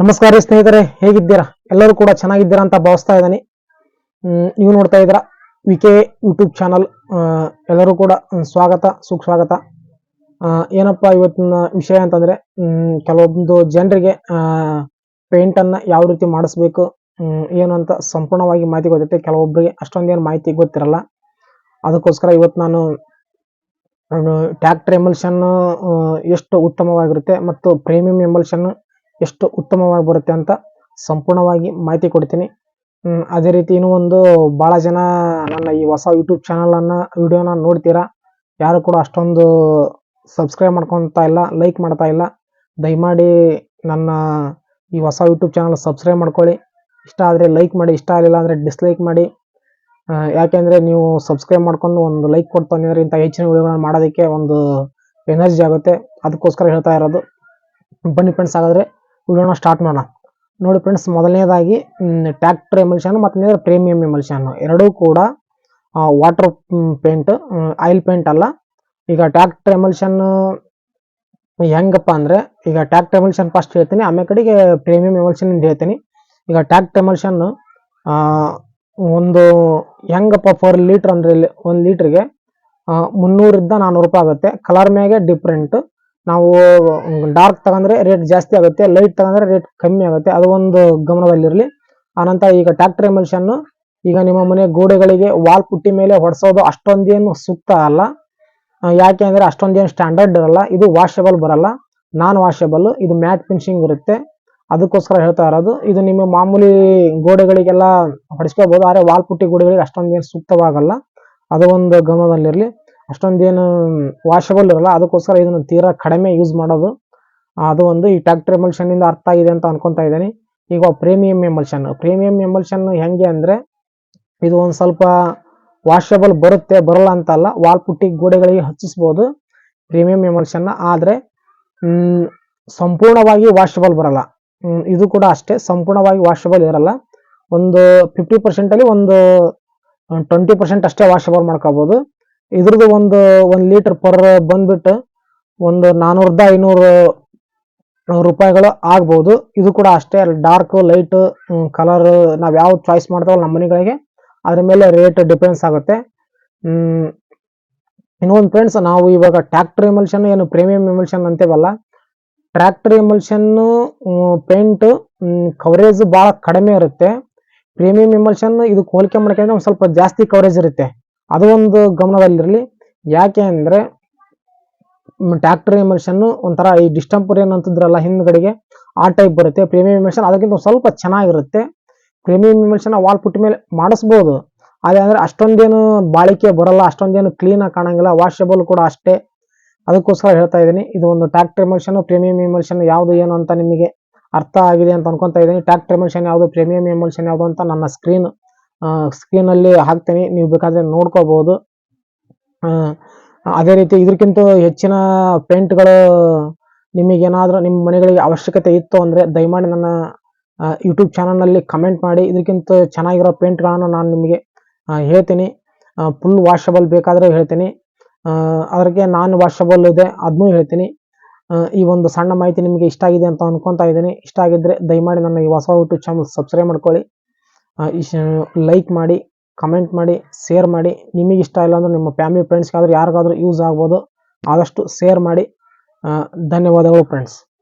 ನಮಸ್ಕಾರ ಸ್ನೇಹಿತರೆ, ಹೇಗಿದ್ದೀರಾ? ಎಲ್ಲರೂ ಕೂಡ ಚೆನ್ನಾಗಿದ್ದೀರಾ ಅಂತ ಭಾವಿಸ್ತಾ ಇದ್ದೀನಿ. ನೀವು ನೋಡ್ತಾ ಇದ್ದೀರಾ ವಿ ಕೆ ಯೂಟ್ಯೂಬ್ ಚಾನಲ್. ಎಲ್ಲರೂ ಕೂಡ ಸ್ವಾಗತ, ಸುಸ್ವಾಗತ. ಸ್ವಾಗತ ಏನಪ್ಪ ಇವತ್ತಿನ ವಿಷಯ ಅಂತಂದ್ರೆ ಕೆಲವೊಂದು ಜನರಿಗೆ ಪೇಂಟನ್ನು ಯಾವ ರೀತಿ ಮಾಡಿಸ್ಬೇಕು ಏನು ಅಂತ ಸಂಪೂರ್ಣವಾಗಿ ಮಾಹಿತಿ ಗೊತ್ತೈತೆ. ಕೆಲವೊಬ್ಬರಿಗೆ ಅಷ್ಟೊಂದೇನು ಮಾಹಿತಿ ಗೊತ್ತಿರಲ್ಲ. ಅದಕ್ಕೋಸ್ಕರ ಇವತ್ತು ನಾನು ಟ್ಯಾಕ್ಟರ್ ಎಮಲ್ಷನ್ ಎಷ್ಟು ಉತ್ತಮವಾಗಿರುತ್ತೆ ಮತ್ತು ಪ್ರೀಮಿಯಂ ಎಮಲ್ಷನ್ ಎಷ್ಟು ಉತ್ತಮವಾಗಿ ಬರುತ್ತೆ ಅಂತ ಸಂಪೂರ್ಣವಾಗಿ ಮಾಹಿತಿ ಕೊಡ್ತೀನಿ. ಅದೇ ರೀತಿ ಇನ್ನೂ ಒಂದು ಭಾಳ ಜನ ನನ್ನ ಈ ಹೊಸ ಯೂಟ್ಯೂಬ್ ಚಾನಲನ್ನು ವಿಡಿಯೋನ ನೋಡ್ತೀರಾ? ಯಾರು ಕೂಡ ಅಷ್ಟೊಂದು ಸಬ್ಸ್ಕ್ರೈಬ್ ಮಾಡ್ಕೊತಾ ಇಲ್ಲ ಲೈಕ್ ಮಾಡ್ತಾ ಇಲ್ಲ. ದಯಮಾಡಿ ನನ್ನ ಈ ಹೊಸ ಯೂಟ್ಯೂಬ್ ಚಾನಲ್ ಸಬ್ಸ್ಕ್ರೈಬ್ ಮಾಡ್ಕೊಳ್ಳಿ. ಇಷ್ಟ ಆದರೆ ಲೈಕ್ ಮಾಡಿ, ಇಷ್ಟ ಆಗಲಿಲ್ಲ ಅಂದರೆ ಡಿಸ್ಲೈಕ್ ಮಾಡಿ. ಯಾಕೆಂದರೆ ನೀವು ಸಬ್ಸ್ಕ್ರೈಬ್ ಮಾಡ್ಕೊಂಡು ಒಂದು ಲೈಕ್ ಕೊಡ್ತಾ ಅಂದ್ರೆ ಇಂಥ ಹೆಚ್ಚಿನ ವಿಡಿಯೋಗಳನ್ನ ಮಾಡೋದಕ್ಕೆ ಒಂದು ಎನರ್ಜಿ ಆಗುತ್ತೆ. ಅದಕ್ಕೋಸ್ಕರ ಹೇಳ್ತಾ ಇರೋದು. ಬನ್ನಿ ಫ್ರೆಂಡ್ಸ್ ಹಾಗಾದರೆ. ವಿಡಿಯೋನ ಸ್ಟಾರ್ಟ್ ಮಾಡೋಣ. ನೋಡಿ ಫ್ರೆಂಡ್ಸ್ ಮೊದಲನೇದಾಗಿ ಟ್ಯಾಕ್ಟರ್ ಎಮಲ್ಷನ್ ಮತ್ತು ಪ್ರೀಮಿಯಂ ಎಮಲ್ಷನ್ ಎರಡೂ ಕೂಡ ವಾಟರ್ ಪೇಂಟ್ ಆಯಿಲ್ ಪೇಂಟ್ ಅಲ್ಲ. ಈಗ ಟ್ಯಾಕ್ಟರ್ ಎಮಲ್ಷನ್ ಹೆಂಗಪ್ಪ ಅಂದರೆ, ಈಗ ಟ್ಯಾಕ್ಟರ್ ಎಮಲ್ಷನ್ ಫಸ್ಟ್ ಹೇಳ್ತೀನಿ, ಆಮೇಲೆ ಕಡೆಗೆ ಪ್ರೀಮಿಯಂ ಎಮಲ್ಷನ್ ಅಂತ ಹೇಳ್ತೀನಿ. ಈಗ ಟ್ಯಾಕ್ಟರ್ ಎಮಲ್ಷನ್ ಒಂದು ಹೆಂಗಪ್ಪ ಫೋರ್ ಲೀಟ್ರ್ ಅಂದರೆ ಇಲ್ಲಿ, ಒಂದು ಲೀಟ್ರಿಗೆ ಮುನ್ನೂರಿಂದ ನಾನ್ನೂರು ರೂಪಾಯಿ ಆಗುತ್ತೆ. ಕಲರ್ ಮ್ಯಾಗೆ ಡಿಫ್ರೆಂಟ್ ನಾವು ಡಾರ್ಕ್ ತಗೊಂಡ್ರೆ ರೇಟ್ ಜಾಸ್ತಿ ಆಗುತ್ತೆ ಲೈಟ್ ತಗೊಂಡ್ರೆ ರೇಟ್ ಕಮ್ಮಿ ಆಗುತ್ತೆ. ಅದು ಒಂದು ಗಮನದಲ್ಲಿರಲಿ. ಆನಂತರ ಈಗ ಟ್ಯಾಕ್ಟರ್ ಎಮಲ್ಷನ್ ಈಗ ನಿಮ್ಮ ಮನೆ ಗೋಡೆಗಳಿಗೆ ವಾಲ್ ಪುಟ್ಟಿ ಮೇಲೆ ಹೊಡೆಸೋದು ಅಷ್ಟೊಂದೇನು ಸೂಕ್ತ ಅಲ್ಲ. ಯಾಕೆ ಅಂದರೆ ಅಷ್ಟೊಂದೇನು ಸ್ಟ್ಯಾಂಡರ್ಡ್ ಇರಲ್ಲ. ಇದು ವಾಷೇಬಲ್ ಬರಲ್ಲ. ನಾನ್ ವಾಷಬಲ್ ಇದು ಮ್ಯಾಟ್ ಫಿನಿಶಿಂಗ್ ಇರುತ್ತೆ. ಅದಕ್ಕೋಸ್ಕರ ಹೇಳ್ತಾ ಇರೋದು, ಇದು ನಿಮ್ಮ ಮಾಮೂಲಿ ಗೋಡೆಗಳಿಗೆಲ್ಲ ಹೊಡಿಸ್ಕೋಬಹುದು ಆದರೆ ವಾಲ್ ಪುಟ್ಟಿ ಗೋಡೆಗಳಿಗೆ ಅಷ್ಟೊಂದೇನು ಸೂಕ್ತವಾಗಲ್ಲ. ಅದು ಒಂದು ಗಮನದಲ್ಲಿರಲಿ. ಅಷ್ಟೊಂದೇನು ವಾಷಬಲ್ ಇರಲ್ಲ. ಅದಕ್ಕೋಸ್ಕರ ಇದನ್ನು ತೀರಾ ಕಡಿಮೆ ಯೂಸ್ ಮಾಡೋದು. ಅದು ಒಂದು ಈ ಟ್ಯಾಕ್ಟರ್ ಎಮಲ್ಷನ್ ಇಂದ ಅರ್ಥ ಆಗಿದೆ ಅಂತ ಅನ್ಕೊಂತಾ ಇದ್ದೀನಿ. ಈಗ ಪ್ರೀಮಿಯಂ ಎಮಲ್ಷನ್. ಪ್ರೀಮಿಯಂ ಎಮಲ್ಷನ್ ಹೆಂಗೆ ಅಂದ್ರೆ ಇದು ಒಂದು ಸ್ವಲ್ಪ ವಾಷಬಲ್ ಬರುತ್ತೆ, ಬರಲ್ಲ ಅಂತ ಅಲ್ಲ. ವಾಲ್ ಪುಟ್ಟಿ ಗೋಡೆಗಳಿಗೆ ಹಚ್ಚಿಸ್ಬೋದು ಪ್ರೀಮಿಯಂ ಎಮಲ್ಷನ್. ಆದರೆ ಸಂಪೂರ್ಣವಾಗಿ ವಾಷಬಲ್ ಬರಲ್ಲ. ಇದು ಕೂಡ ಅಷ್ಟೇ. ಸಂಪೂರ್ಣವಾಗಿ ವಾಷಬಲ್ ಇರಲ್ಲ. ಒಂದು ಫಿಫ್ಟಿ ಪರ್ಸೆಂಟಲ್ಲಿ ಒಂದು ಟ್ವೆಂಟಿ ಪರ್ಸೆಂಟ್ ಅಷ್ಟೇ ವಾಷಬಲ್ ಮಾಡ್ಕೋಬೋದು. ಇದ್ರದ್ದು ಒಂದು ಒಂದು ಲೀಟರ್ ಪರ್ ಬಂದ್ಬಿಟ್ಟು ಒಂದು ನಾನ್ನೂರದ ಐನೂರು ರೂಪಾಯಿಗಳು ಆಗ್ಬೋದು. ಇದು ಕೂಡ ಅಷ್ಟೇ ಡಾರ್ಕ್ ಲೈಟ್ ಕಲರ್ ನಾವು ಯಾವ ಚಾಯ್ಸ್ ಮಾಡ್ತಾವಲ್ಲ ನಮ್ಮ ಮನೆಗಳಿಗೆ ಅದ್ರ ಮೇಲೆ ರೇಟ್ ಡಿಪೆಂಡ್ಸ್ ಆಗುತ್ತೆ. ಇನ್ನೊಂದು ಫ್ರೆಂಡ್ಸ್ ನಾವು ಇವಾಗ ಟ್ಯಾಕ್ಟರ್ ಎಮಲ್ಷನ್ ಏನು ಪ್ರೀಮಿಯಂ ಎಮಲ್ಷನ್ ಅಂತೇವಲ್ಲ ಟ್ರ್ಯಾಕ್ಟರ್ ಎಮಲ್ಷನ್ ಪೇಂಟ್ ಕವರೇಜ್ ಭಾಳ ಕಡಿಮೆ ಇರುತ್ತೆ. ಪ್ರೀಮಿಯಂ ಎಮಲ್ಷನ್ ಇದು ಹೋಲಿಕೆ ಮಾಡ್ಕೊಂಡ್ರೆ ಒಂದು ಸ್ವಲ್ಪ ಜಾಸ್ತಿ ಕವರೇಜ್ ಇರುತ್ತೆ. ಅದು ಒಂದು ಗಮನದಲ್ಲಿರಲಿ. ಯಾಕೆ ಅಂದರೆ ಟ್ಯಾಕ್ಟರ್ ಎಮಲ್ಷನ್ ಒಂಥರ ಈ ಡಿಸ್ಟಂಪರ್ ಏನು ಅಂತಿದ್ರಲ್ಲ ಹಿಂದ್ಗಡೆಗೆ, ಆ ಟೈಪ್ ಬರುತ್ತೆ. ಪ್ರೀಮಿಯಂ ಎಮಲ್ಷನ್ ಅದಕ್ಕಿಂತ ಸ್ವಲ್ಪ ಚೆನ್ನಾಗಿರುತ್ತೆ. ಪ್ರೀಮಿಯಂ ಎಮಲ್ಷನ್ ವಾಲ್ ಪುಟ್ಟಿ ಮೇಲೆ ಮಾಡಿಸ್ಬೋದು. ಅದೇ ಅಂದ್ರೆ ಅಷ್ಟೊಂದೇನು ಬಾಳಿಕೆ ಬರಲ್ಲ, ಅಷ್ಟೊಂದೇನು ಕ್ಲೀನಾಗಿ ಕಾಣಂಗಿಲ್ಲ ವಾಷೇಬಲ್ ಕೂಡ ಅಷ್ಟೇ. ಅದಕ್ಕೋಸ್ಕರ ಹೇಳ್ತಾ ಇದ್ದೀನಿ, ಇದು ಒಂದು ಟ್ಯಾಕ್ಟರ್ ಎಮಲ್ಷನ್ ಪ್ರೀಮಿಯಂ ಎಮಲ್ಷನ್ ಯಾವುದು ಏನು ಅಂತ ನಿಮಗೆ ಅರ್ಥ ಆಗಿದೆ ಅಂತ ಅನ್ಕೊತಾ ಇದ್ದೀನಿ. ಟ್ಯಾಕ್ಟರ್ ಎಮಲ್ಷನ್ ಯಾವುದು, ಪ್ರೀಮಿಯಂ ಎಮಲ್ಷನ್ ಯಾವುದು ಅಂತ ನನ್ನ ಸ್ಕ್ರೀನ್ ಸ್ಕ್ರೀನಲ್ಲಿ ಹಾಕ್ತೀನಿ. ನೀವು ಬೇಕಾದ್ರೆ ನೋಡ್ಕೋಬಹುದು ಅದೇ ರೀತಿ ಇದಕ್ಕಿಂತ ಹೆಚ್ಚಿನ ಪೇಂಟ್ಗಳು ನಿಮಗೇನಾದರೂ ನಿಮ್ಮ ಮನೆಗಳಿಗೆ ಅವಶ್ಯಕತೆ ಇತ್ತು ಅಂದ್ರೆ ದಯಮಾಡಿ ನನ್ನ ಯೂಟ್ಯೂಬ್ ಚಾನಲ್ನಲ್ಲಿ ಕಮೆಂಟ್ ಮಾಡಿ. ಇದಕ್ಕಿಂತ ಚೆನ್ನಾಗಿರೋ ಪೇಂಟ್ಗಳನ್ನು ನಾನು ನಿಮಗೆ ಹೇಳ್ತೀನಿ. ಫುಲ್ ವಾಷಬಲ್ ಬೇಕಾದ್ರೆ ಹೇಳ್ತೀನಿ. ಅದಕ್ಕೆ ನಾನ್ ವಾಷಬಲ್ ಇದೆ ಅದನ್ನೂ ಹೇಳ್ತೀನಿ. ಈ ಒಂದು ಸಣ್ಣ ಮಾಹಿತಿ ನಿಮಗೆ ಇಷ್ಟ ಆಗಿದೆ ಅಂತ ಅನ್ಕೊಂತಾ ಇದ್ದೀನಿ. ಇಷ್ಟ ಆಗಿದ್ರೆ ದಯಮಾಡಿ ನನ್ನ ಈ ಹೊಸ ಯೂಟ್ಯೂಬ್ ಚಾನಲ್ ಸಬ್ಸ್ಕ್ರೈಬ್ ಮಾಡ್ಕೊಳ್ಳಿ. ಲೈಕ್ ಮಾಡಿ ಕಮೆಂಟ್ ಮಾಡಿ ಶೇರ್ ಮಾಡಿ. ನಿಮಗೆ ಇಷ್ಟ ಇಲ್ಲ ಅಂದ್ರೆ ನಿಮ್ಮ ಫ್ಯಾಮಿಲಿ ಫ್ರೆಂಡ್ಸ್ಗಾದ್ರೂ ಯಾರಿಗಾದ್ರೂ ಯೂಸ್ ಆಗ್ಬೋದು. ಆದಷ್ಟು ಶೇರ್ ಮಾಡಿ. ಆ, ಧನ್ಯವಾದಗಳು ಫ್ರೆಂಡ್ಸ್